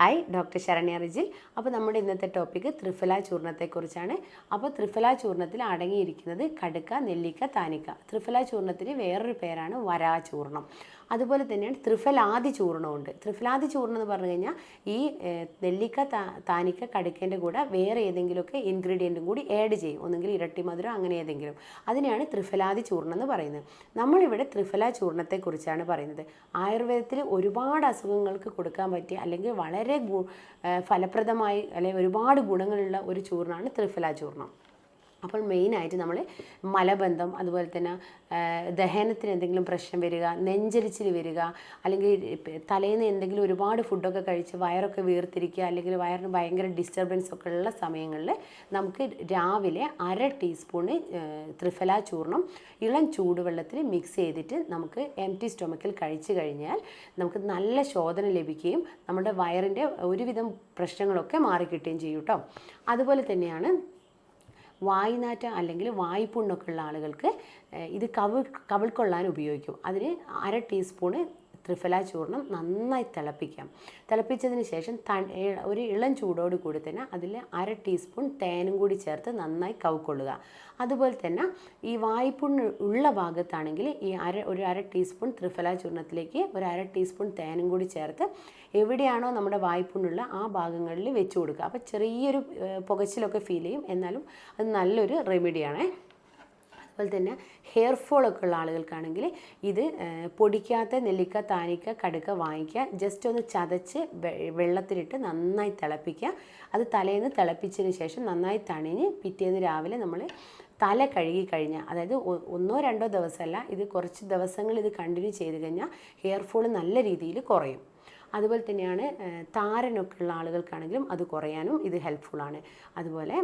Hi doctor Saranya Rijil. അപ്പോൾ നമ്മുടെ ഇന്നത്തെ ടോപ്പിക്ക് ത്രിഫല ചൂർണത്തെക്കുറിച്ചാണ്. അപ്പോൾ ത്രിഫല ചൂർണത്തിൽ അടങ്ങിയിരിക്കുന്നത് കടുക്ക നെല്ലിക്ക താനിക്ക. ത്രിഫല ചൂർണത്തിന് വേറൊരു പേരാണ് വരാ ചൂർണം അതുപോലെ തന്നെയാണ് ത്രിഫലാദി ചൂർണമുണ്ട് ത്രിഫലാദി ചൂർണം എന്ന് പറഞ്ഞു കഴിഞ്ഞാൽ ഈ നെല്ലിക്ക താ താനിക്ക കടുക്കേന്റെ കൂടെ വേറെ ഏതെങ്കിലുമൊക്കെ ഇൻഗ്രീഡിയന്റും കൂടി ആഡ് ചെയ്യും. ഒന്നെങ്കിൽ ഇരട്ടി മധുരം അങ്ങനെ ഏതെങ്കിലും. അതിനെയാണ് ത്രിഫലാദി ചൂർണം എന്ന് പറയുന്നത്. നമ്മളിവിടെ ത്രിഫല ചൂർണത്തെക്കുറിച്ചാണ് പറയുന്നത്. ആയുർവേദത്തിൽ ഒരുപാട് അസുഖങ്ങൾക്ക് കൊടുക്കാൻ പറ്റിയ അല്ലെങ്കിൽ വളരെ ഫലപ്രദമായി അല്ലെങ്കിൽ ഒരുപാട് ഗുണങ്ങളുള്ള ഒരു ചൂർണമാണ് ത്രിഫല ചൂർണം അപ്പോൾ മെയിനായിട്ട് നമ്മൾ മലബന്ധം അതുപോലെ തന്നെ ദഹനത്തിന് എന്തെങ്കിലും പ്രശ്നം വരിക നെഞ്ചരിച്ചിൽ വരിക അല്ലെങ്കിൽ തലേന്ന് എന്തെങ്കിലും ഒരുപാട് ഫുഡൊക്കെ കഴിച്ച് വയറൊക്കെ വീർത്തിരിക്കുക അല്ലെങ്കിൽ വയറിന് ഭയങ്കര ഡിസ്റ്റർബൻസ് ഒക്കെ ഉള്ള സമയങ്ങളിൽ നമുക്ക് രാവിലെ അര ടീസ്പൂണ് ത്രിഫല ചൂർണം ഇളം ചൂടുവെള്ളത്തിൽ മിക്സ് ചെയ്തിട്ട് നമുക്ക് എം ടി സ്റ്റൊമക്കിൽ കഴിച്ചു കഴിഞ്ഞാൽ നമുക്ക് നല്ല ശോധന ലഭിക്കുകയും നമ്മുടെ വയറിന്റെ ഒരുവിധം പ്രശ്നങ്ങളൊക്കെ മാറിക്കിട്ടുകയും ചെയ്യും കേട്ടോ അതുപോലെ തന്നെയാണ് വായ്നാറ്റ അല്ലെങ്കിൽ വായ്പുണ്ണൊക്കെ ഉള്ള ആളുകൾക്ക് ഇത് കവിൾ കവിൾക്കൊള്ളാൻ ഉപയോഗിക്കും. അതിന് അര ടീസ്പൂണ് ത്രിഫല ചൂർണം നന്നായി തിളപ്പിക്കാം. തിളപ്പിച്ചതിന് ശേഷം ഒരു ഇളം ചൂടോട് കൂടി തന്നെ അതിൽ അര ടീസ്പൂൺ തേനും കൂടി ചേർത്ത് നന്നായി കവിക്കൊള്ളുക. അതുപോലെ തന്നെ ഈ വായ്പുണ്ണ് ഉള്ള ഭാഗത്താണെങ്കിൽ ഈ അര ഒരു അര ടീസ്പൂൺ ത്രിഫല ചൂർണത്തിലേക്ക് ഒരു അര ടീസ്പൂൺ തേനും കൂടി ചേർത്ത് എവിടെയാണോ നമ്മുടെ വായ്പുണ്ണുള്ള ആ ഭാഗങ്ങളിൽ വെച്ച് കൊടുക്കുക. അപ്പോൾ ചെറിയൊരു പുകച്ചിലൊക്കെ ഫീൽ ചെയ്യും. എന്നാലും അത് നല്ലൊരു റെമഡിയാണേ അതുപോലെ തന്നെ ഹെയർ ഫോളൊക്കെ ഉള്ള ആളുകൾക്കാണെങ്കിൽ ഇത് പൊടിക്കാത്ത നെല്ലിക്ക താനിക്ക കടുക്ക വാങ്ങിക്കുക. ജസ്റ്റ് ഒന്ന് ചതച്ച് വെള്ളത്തിലിട്ട് നന്നായി തിളപ്പിക്കുക. അത് തലേന്ന് തിളപ്പിച്ചതിന് ശേഷം നന്നായി തണിഞ്ഞ് പിറ്റേന്ന് രാവിലെ നമ്മൾ തല കഴുകി കഴിഞ്ഞാൽ അതായത് ഒന്നോ രണ്ടോ ദിവസമല്ല ഇത് കുറച്ച് ദിവസങ്ങൾ ഇത് കണ്ടിന്യൂ ചെയ്ത് കഴിഞ്ഞാൽ ഹെയർ ഫോൾ നല്ല രീതിയിൽ കുറയും. അതുപോലെ തന്നെയാണ് താരനൊക്കെ ഉള്ള ആളുകൾക്കാണെങ്കിലും അത് കുറയാനും ഇത് ഹെൽപ്ഫുള്ളാണ് അതുപോലെ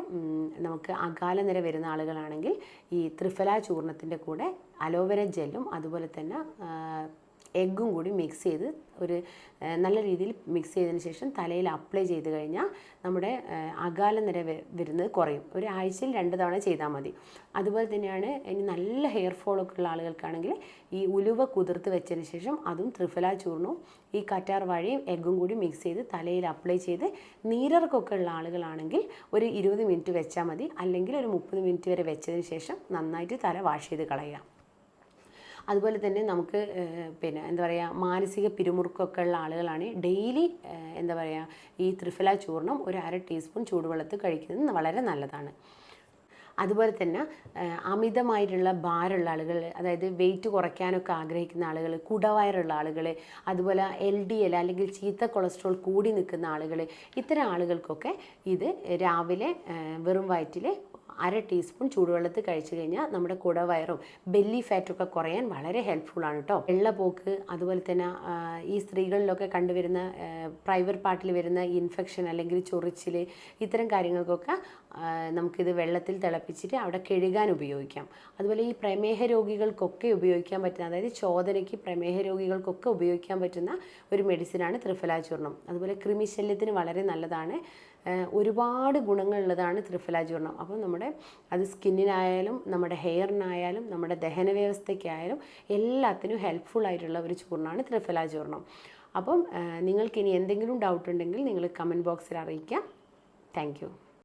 നമുക്ക് അകാല നിര വരുന്ന ആളുകളാണെങ്കിൽ ഈ ത്രിഫല ചൂർണത്തിന്റെ കൂടെ അലോവേര ജെല്ലും അതുപോലെ തന്നെ എഗ്ഗും കൂടി മിക്സ് ചെയ്ത് ഒരു നല്ല രീതിയിൽ മിക്സ് ചെയ്തതിന് ശേഷം തലയിൽ അപ്ലൈ ചെയ്ത് കഴിഞ്ഞാൽ നമ്മുടെ അകാല നിര വരുന്നത് കുറയും. ഒരു ആഴ്ചയിൽ രണ്ട് തവണ ചെയ്താൽ മതി. അതുപോലെ തന്നെയാണ് ഇനി നല്ല ഹെയർ ഫോളൊക്കെ ഉള്ള ആളുകൾക്കാണെങ്കിൽ ഈ ഉലുവ കുതിർത്ത് വെച്ചതിന് ശേഷം അതും ത്രിഫല ചൂർണവും ഈ കറ്റാർ വാഴയും എഗ്ഗും കൂടി മിക്സ് ചെയ്ത് തലയിൽ അപ്ലൈ ചെയ്ത് നീരർക്കൊക്കെ ഉള്ള ആളുകളാണെങ്കിൽ ഒരു ഇരുപത് മിനിറ്റ് വെച്ചാൽ മതി. അല്ലെങ്കിൽ ഒരു മുപ്പത് മിനിറ്റ് വരെ വെച്ചതിന് ശേഷം നന്നായിട്ട് തല വാഷ് ചെയ്ത് കളയുക. അതുപോലെ തന്നെ നമുക്ക് പിന്നെ എന്താ പറയുക മാനസിക പിരിമുറുക്കമൊക്കെ ഉള്ള ആളുകളാണ് ഡെയിലി എന്താ പറയുക ഈ ത്രിഫല ചൂർണം ഒരു അര ടീസ്പൂൺ ചൂടുവെള്ളത്തിൽ കഴിക്കുന്നത് വളരെ നല്ലതാണ്. അതുപോലെ തന്നെ അമിതമായിട്ടുള്ള ഭാരമുള്ള ആളുകൾ അതായത് വെയിറ്റ് കുറയ്ക്കാനൊക്കെ ആഗ്രഹിക്കുന്ന ആളുകൾ കുടവയറുള്ള ആളുകൾ അതുപോലെ എൽ ഡി എൽ അല്ലെങ്കിൽ ചീത്ത കൊളസ്ട്രോൾ കൂടി നിൽക്കുന്ന ആളുകൾ ഇത്തരം ആളുകൾക്കൊക്കെ ഇത് രാവിലെ വെറും വയറ്റിൽ അര ടീസ്പൂൺ ചൂടുവെള്ളത്തിൽ കഴിച്ചു കഴിഞ്ഞാൽ നമ്മുടെ കുടവയറും ബെല്ലി ഫാറ്റൊക്കെ കുറയാൻ വളരെ ഹെൽപ്ഫുൾ ആണ് കേട്ടോ. വെള്ളപ്പോക്ക് അതുപോലെ തന്നെ ഈ സ്ത്രീകളിലൊക്കെ കണ്ടുവരുന്ന പ്രൈവറ്റ് പാർട്ടിൽ വരുന്ന ഇൻഫെക്ഷൻ അല്ലെങ്കിൽ ചൊറിച്ചിൽ ഇത്തരം കാര്യങ്ങൾക്കൊക്കെ നമുക്കിത് വെള്ളത്തിൽ തിളപ്പിച്ചിട്ട് അവിടെ കഴുകാൻ ഉപയോഗിക്കാം. അതുപോലെ ഈ പ്രമേഹ രോഗികൾക്കൊക്കെ ഉപയോഗിക്കാൻ പറ്റുന്ന അതായത് ചോദനയ്ക്ക് പ്രമേഹ രോഗികൾക്കൊക്കെ ഉപയോഗിക്കാൻ പറ്റുന്ന ഒരു മെഡിസിനാണ് ത്രിഫലാചൂർണം അതുപോലെ കൃമിശല്യത്തിന് വളരെ നല്ലതാണ്. ഒരുപാട് ഗുണങ്ങളുള്ളതാണ് ത്രിഫല ചൂർണം അപ്പോൾ നമ്മുടെ അത് സ്കിന്നിനായാലും നമ്മുടെ ഹെയറിനായാലും നമ്മുടെ ദഹന വ്യവസ്ഥയ്ക്കായാലും എല്ലാത്തിനും ഹെൽപ്ഫുൾ ആയിട്ടുള്ള ഒരു ചൂർണമാണ് ത്രിഫല ചൂർണം അപ്പം നിങ്ങൾക്കിനി എന്തെങ്കിലും ഡൗട്ട് ഉണ്ടെങ്കിൽ നിങ്ങൾ കമന്റ് ബോക്സിൽ അറിയിക്കാം. താങ്ക്